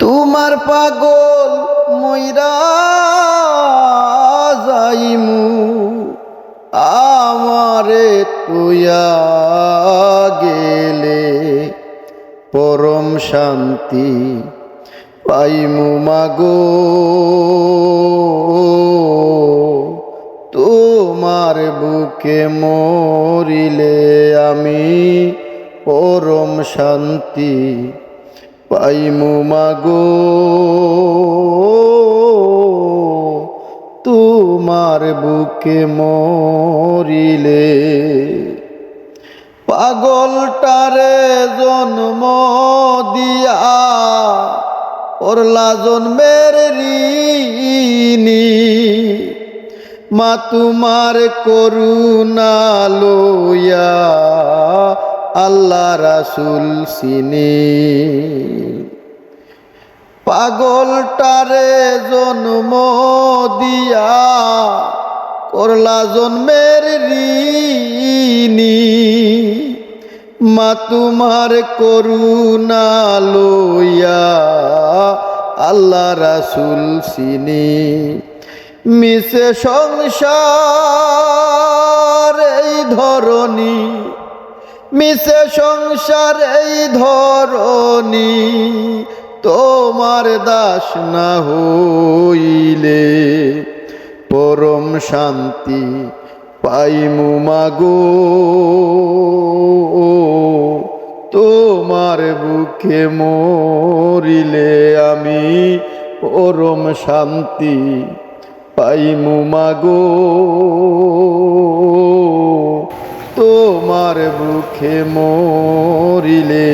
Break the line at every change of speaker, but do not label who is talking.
তোমার পাগল ময়রা যাইমু, আমারে তুয়া গেলে পরম শান্তি পাইমু মাগো। তোমার বুকে মরিলে আমি পরম শান্তি পাইমু মাগো, তোমার বুকে মরিলে। পাগলটারে জন্ম দিয়া করলা জন্মের ঋণী। মা, তোমার করুণা লইয়া আল্লাহ রাসুল সিনি পাগলটারে জন্ম দিয়া করলা জন্মের ঋণী। মা তোমার করুণা লইয়া আল্লাহ রাসুল সিনি মিশে সংসার এই ধরনী মিশে সংসার এই ধরনী তোমার দাস না হইলে পরম শান্তি পাইমু মাগো। তোমার বুকে মরিলে আমি পরম শান্তি পাইমু মাগো। তোমার মরিলে